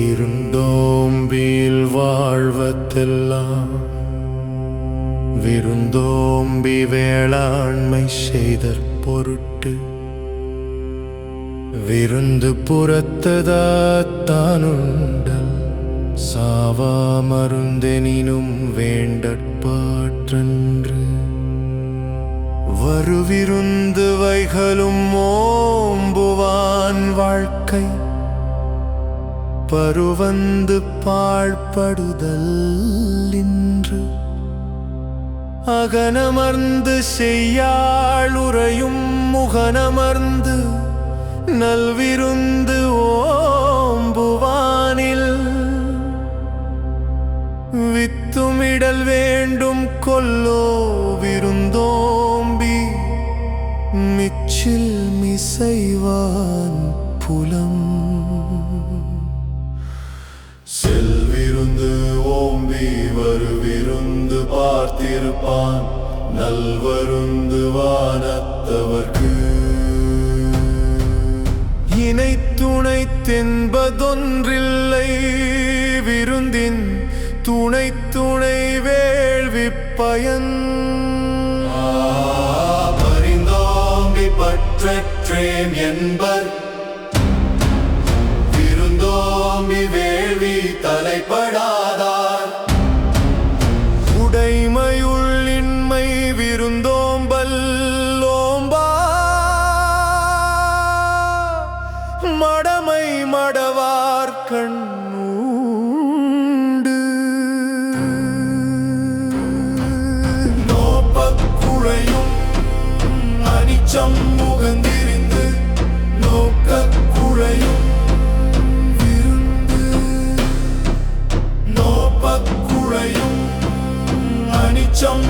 இருந்தோம்பியில் வாழ்வத்தெல்லாம் விருந்தோம்பி வேளாண்மை செய்தற் பொருட்டு. விருந்து புறத்ததாத்தானுண்டல் சாவா மருந்தெனினும் வேண்டற்பாற்றன்று வருவிருந்து வைகளும் ஓம்புவான் வாழ்க்கை. பருவந்து பாழ்படுதல் இன்று. அகனமர்ந்து செய்யாளுரையும் முகனமர்ந்து. நல்விருந்து ஓம்புவானில். வித்துமிடல் வேண்டும் கொல்லோ விருந்தோம்பி. மிச்சில் மிசைவான் புலம். விருந்து பார்த்திருப்பான். நல்வருந்து வானத்தவர்க்கு. இணை துணை தென்பதொன்றில்லை. விருந்தின் துணை துணை வேள்வி பயன் பரிந்தோம்பி பற்றற்றேன் என்பர். விருந்தோம்பி வேள்வி தலைப்ப தம்மை மடவார்கண் நோப்பக்குழையும் அனிச்சம் முகந்திருந்து நோக்க குழையும் விருந்து. நோப்பக்குழையும் அனிச்சம்